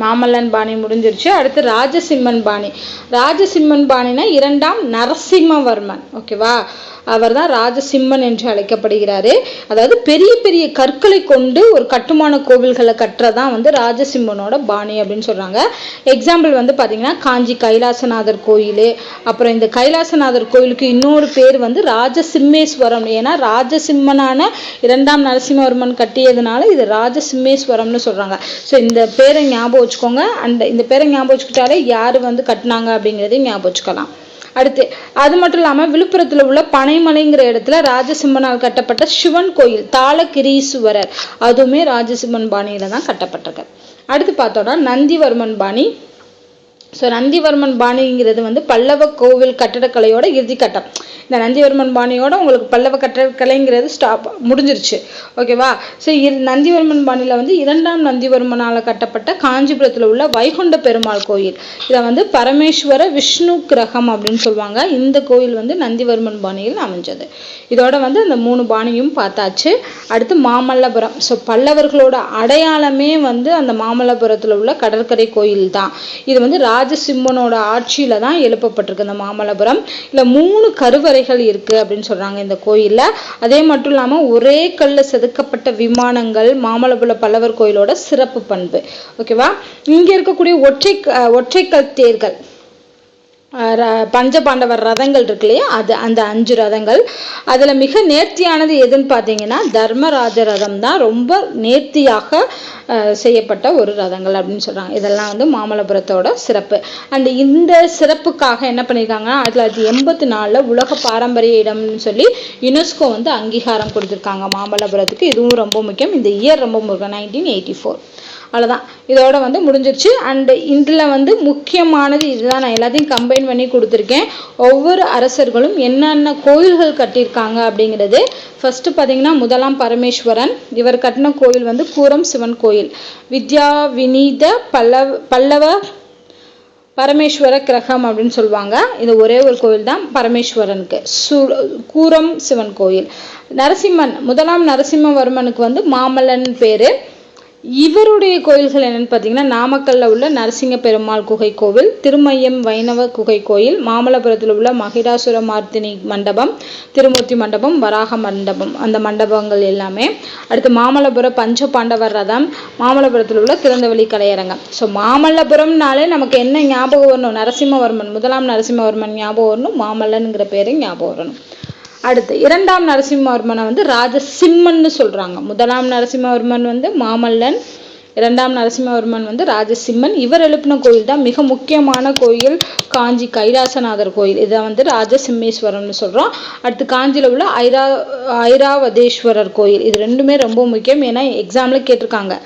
மாமல்லன் பாணி முடிஞ்சிருச்சு. அடுத்து ராஜசிம்மன் பாணி. ராஜசிம்மன் பாணினா இரண்டாம் நரசிம்மவர்மன். ஓகேவா அவர் தான் ராஜசிம்மன் என்று அழைக்கப்படுகிறாரு. அதாவது பெரிய பெரிய கற்களை கொண்டு ஒரு கட்டுமான கோவில்களை கட்டுறதான் வந்து ராஜசிம்மனோட பாணி அப்படின்னு சொல்றாங்க. எக்ஸாம்பிள் வந்து பாத்தீங்கன்னா காஞ்சி கைலாசநாதர் கோயில் அப்புறம் இந்த கைலாசநாதர் கோயிலுக்கு இன்னொரு பேர் வந்து ராஜசிம்மேஸ்வரம். ஏன்னா ராஜசிம்மனான இரண்டாம் நரசிம்மவர்மன் கட்டியதுனால இது ராஜசிம்மேஸ்வரம்னு சொல்றாங்க. ஸோ இந்த பேரை ஞாபகம் வச்சுக்கோங்க. அந்த இந்த பேரை ஞாபகம் வச்சுக்கிட்டாலே யாரு வந்து கட்டினாங்க அப்படிங்கிறதையும் ஞாபகம் வச்சுக்கலாம். அடுத்து அது மட்டும் இல்லாம விழுப்புரத்துல உள்ள பனைமலைங்கிற இடத்துல ராஜசிம்மனால் கட்டப்பட்ட சிவன் கோயில் தாளகிரீஸ்வரர். அதுவுமே ராஜசிம்மன் பாணியில தான் கட்டப்பட்டிருக்கு. அடுத்து பார்த்தோம்னா நந்திவர்மன் பாணி ஸோ நந்திவர்மன் பாணிங்கிறது வந்து பல்லவ கோவில் கட்டடக்கலையோட இறுதிக்கட்டம் இந்த நந்திவர்மன் பாணியோட உங்களுக்கு பல்லவ கட்டடக்கலைங்கிறது ஸ்டாப் முடிஞ்சிருச்சு. ஓகேவா ஸோ நந்திவர்மன் பாணியில் வந்து இரண்டாம் நந்திவர்மனால் கட்டப்பட்ட காஞ்சிபுரத்தில் உள்ள வைகுண்ட பெருமாள் கோயில். இதை வந்து பரமேஸ்வர விஷ்ணு கிரகம் அப்படின்னு சொல்லுவாங்க. இந்த கோயில் வந்து நந்திவர்மன் பாணியில் அமைஞ்சது. இதோட வந்து அந்த மூணு பாணியும் பார்த்தாச்சு. அடுத்து மாமல்லபுரம். ஸோ பல்லவர்களோட அடையாளமே வந்து அந்த மாமல்லபுரத்தில் உள்ள கடற்கரை கோயில் தான் இது வந்து ராஜசிம்மனோட ஆட்சியில தான் எழுப்பப்பட்டிருக்கு இந்த மாமல்லபுரம். இல்லை மூணு கருவறைகள் இருக்கு அப்படின்னு சொல்றாங்க இந்த கோயிலில். அதே மட்டும் இல்லாமல் ஒரே கல்ல செதுக்கப்பட்ட விமானங்கள் மாமல்லபுரம் பல்லவர் கோயிலோட சிறப்பு பண்பு. ஓகேவா? இங்கே இருக்கக்கூடிய ஒற்றை ஒற்றைக்கல் தேர்கள். பஞ்ச பாண்டவர் ரதங்கள் இருக்கு இல்லையா அது அந்த அஞ்சு ரதங்கள். அதில் மிக நேர்த்தியானது எதுன்னு பார்த்தீங்கன்னா தர்மராஜ ரதம் தான் ரொம்ப நேர்த்தியாக செய்யப்பட்ட ஒரு ரதங்கள் அப்படின்னு சொல்கிறாங்க இதெல்லாம் வந்து மாமல்லபுரத்தோட சிறப்பு. அந்த இந்த சிறப்புக்காக என்ன பண்ணியிருக்காங்கன்னா ஆயிரத்தி தொள்ளாயிரத்தி எண்பத்தி நாலில் உலக பாரம்பரிய இடம்னு சொல்லி யுனெஸ்கோ வந்து அங்கீகாரம் கொடுத்துருக்காங்க மாமல்லபுரத்துக்கு. இதுவும் ரொம்ப முக்கியம். இந்த இயர் ரொம்ப முக்கியம். நைன்டீன் எயிட்டி ஃபோர் அவ்வளோதான் இதோட வந்து முடிஞ்சிருச்சு. அண்டு இதில் வந்து முக்கியமானது இதுதான். நான் எல்லாத்தையும் கம்பைன் பண்ணி கொடுத்துருக்கேன். ஒவ்வொரு அரசர்களும் என்னென்ன கோயில்கள் கட்டியிருக்காங்க அப்படிங்கிறது. ஃபஸ்ட்டு பார்த்தீங்கன்னா முதலாம் பரமேஸ்வரன். இவர் கட்டின கோயில் வந்து கூரம் சிவன் கோயில். வித்யா வினீத பல்லவ பல்லவ பரமேஸ்வர கிரகம் அப்படின்னு சொல்லுவாங்க. இது ஒரே ஒரு கோயில் தான் பரமேஸ்வரனுக்கு. சு கூரம் சிவன் கோயில். நரசிம்மன் முதலாம் நரசிம்மவர்மனுக்கு வந்து மாமல்லன் பேர். இவருடைய கோயில்கள் என்னன்னு பார்த்தீங்கன்னா நாமக்கல்ல உள்ள நரசிங்க பெருமாள் குகை கோவில் திருமையம் வைணவ குகை கோயில் மாமல்லபுரத்தில் உள்ள மகிடாசுர மார்த்தினி மண்டபம் திருமூர்த்தி மண்டபம் வராக மண்டபம் அந்த மண்டபங்கள் எல்லாமே. அடுத்து மாமல்லபுரம் பஞ்ச பாண்டவர் ரதம் மாமல்லபுரத்தில் உள்ள திறந்தவெளி கலையரங்கம் ஸோ மாமல்லபுரம்னாலே நமக்கு என்ன ஞாபகம் வரணும்? நரசிம்மவர்மன் முதலாம் நரசிம்மவர்மன் ஞாபகம் வரணும்? மாமல்லனுங்கிற பேரு ஞாபகம் வரணும். அடுத்து இரண்டாம் நரசிம்மவர்மனை வந்து ராஜசிம்மன்னு சொல்கிறாங்க முதலாம் நரசிம்மவர்மன் வந்து மாமல்லன் இரண்டாம் நரசிம்மவர்மன் வந்து ராஜசிம்மன். இவர் எழுப்பின கோயில் தான் மிக முக்கியமான கோயில் காஞ்சி கைலாசநாதர் கோயில். இதை வந்து ராஜசிம்மேஸ்வரம்னு சொல்கிறோம் அடுத்து காஞ்சியில் உள்ள ஐரா ஐராவதேஸ்வரர் கோயில். இது ரெண்டுமே ரொம்ப முக்கியம். ஏன்னா எக்ஸாம்ல கேட்டிருக்காங்க.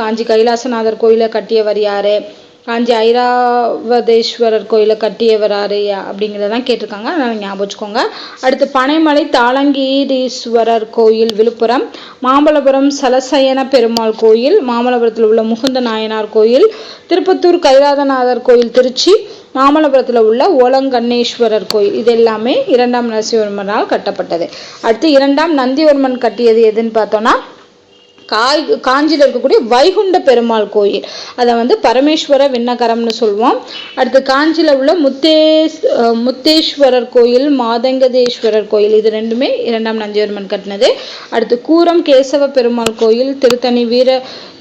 காஞ்சி கைலாசநாதர் கோயிலை கட்டியவர் யாரு? காஞ்சி ஐராவதேஸ்வரர் கோயிலை கட்டியவராரு அப்படிங்கிறதெல்லாம் கேட்டிருக்காங்க. அதனால் ஞாபகம் வச்சுக்கோங்க. அடுத்து பனைமலை தாளங்கீரீஸ்வரர் கோயில் விழுப்புரம். மாமல்லபுரம் சலசயன பெருமாள் கோயில். மாமல்லபுரத்தில் உள்ள முகுந்த நாயனார் கோயில். திருப்பத்தூர் கைலாதநாதர் கோயில் திருச்சி. மாமல்லபுரத்தில் உள்ள ஓலங்கண்ணேஸ்வரர் கோயில். இது எல்லாமே இரண்டாம் நரசிவர்மனால் கட்டப்பட்டது. அடுத்து இரண்டாம் நந்திவர்மன் கட்டியது எதுன்னு பார்த்தோன்னா காய் காஞ்சியில் இருக்கக்கூடிய வைகுண்ட பெருமாள் கோயில். அதை வந்து பரமேஸ்வர விண்ணகரம்னு சொல்லுவோம். அடுத்து காஞ்சியில் உள்ள முத்தேஸ் முத்தேஸ்வரர் கோயில் மாதங்கதேஸ்வரர் கோயில். இது ரெண்டுமே இரண்டாம் நஞ்சவர்மன் கட்டினது. அடுத்து கூரம் கேசவ பெருமாள் கோயில் திருத்தணி வீர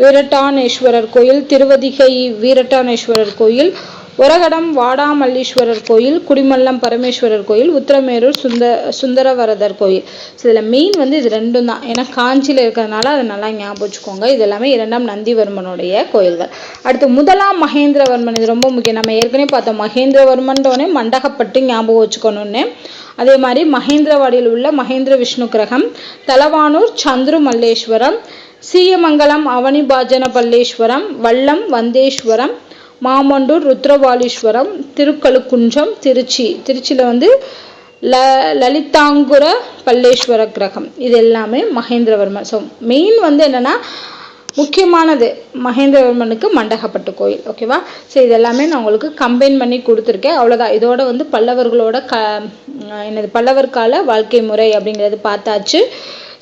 வீரட்டானேஸ்வரர் கோயில் திருவதிகை வீரட்டானேஸ்வரர் கோயில் உரகடம் வாடாமல்லீஸ்வரர் கோயில் குடிமல்லம் பரமேஸ்வரர் கோயில் உத்திரமேரூர் சுந்த சுந்தரவரதர் கோயில். ஸோ இதில் மெயின் வந்து இது ரெண்டும் தான். ஏன்னா காஞ்சியில் இருக்கிறதுனால அதை நல்லா ஞாபகம் வச்சுக்கோங்க. இது எல்லாமே இரண்டாம் நந்திவர்மனுடைய கோயில்கள். அடுத்து முதலாம் மகேந்திரவர்மன். இது ரொம்ப முக்கியம். நம்ம ஏற்கனவே பார்த்தோம். மகேந்திரவர்மன்றோடனே மண்டகப்பட்டு ஞாபகம் வச்சுக்கணும்னு. அதே மாதிரி மகேந்திரவாடியில் உள்ள மகேந்திர விஷ்ணு கிரகம் தலவானூர் சந்துரு மல்லேஸ்வரம் சீயமங்கலம் அவனிபாஜன பல்லேஸ்வரம் வல்லம் வந்தேஸ்வரம் மாமண்டூர் ருத்ரபாலீஸ்வரம் திருக்கழுக்குன்றம் திருச்சி. திருச்சியில் வந்து ல லலிதாங்குர பல்லேஸ்வர கிரகம். இது எல்லாமே மகேந்திரவர்மன். ஸோ மெயின் வந்து என்னென்னா முக்கியமானது மகேந்திரவர்மனுக்கு மண்டகப்பட்டு கோயில். ஓகேவா ஸோ இது எல்லாமே நான் உங்களுக்கு கம்பைன் பண்ணி கொடுத்துருக்கேன். அவ்வளோதான் இதோட வந்து பல்லவர்களோட க என்னது பல்லவர் கால வாழ்க்கை முறை அப்படிங்கிறது பார்த்தாச்சு.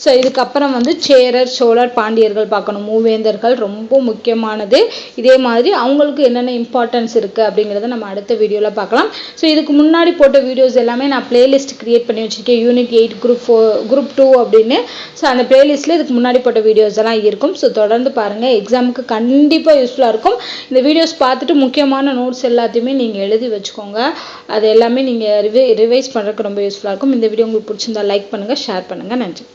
ஸோ இதுக்கப்புறம் வந்து சேரர் சோழர் பாண்டியர்கள் பார்க்கணும். மூவேந்தர்கள் ரொம்ப முக்கியமானது. இதே மாதிரி அவங்களுக்கு என்னென்ன இம்பார்ட்டன்ஸ் இருக்குது அப்படிங்கிறத நம்ம அடுத்த வீடியோவில் பார்க்கலாம். ஸோ இதுக்கு முன்னாடி போட்ட வீடியோஸ் எல்லாமே நான் பிளேலிஸ்ட் க்ரியேட் பண்ணி வச்சுருக்கேன். Unit eight group four group two அப்படின்னு. ஸோ அந்த பிளேலிஸ்ட்டில் இதுக்கு முன்னாடி போட்ட வீடியோஸ் எல்லாம் இருக்கும். ஸோ தொடர்ந்து பாருங்கள் எக்ஸாமுக்கு கண்டிப்பாக யூஸ்ஃபுல்லாக இருக்கும். இந்த வீடியோஸ் பார்த்துட்டு முக்கியமான நோட்ஸ் எல்லாத்தையுமே நீங்கள் எழுதி வச்சுக்கோங்க. அது எல்லாமே நீங்கள் ரிவை ரிவைஸ் பண்ணுறதுக்கு ரொம்ப யூஸ்ஃபுல்லாக இருக்கும். இந்த வீடியோ உங்களுக்கு பிடிச்சிருந்தா லைக் பண்ணுங்கள் ஷேர் பண்ணுங்கள் நன்றி.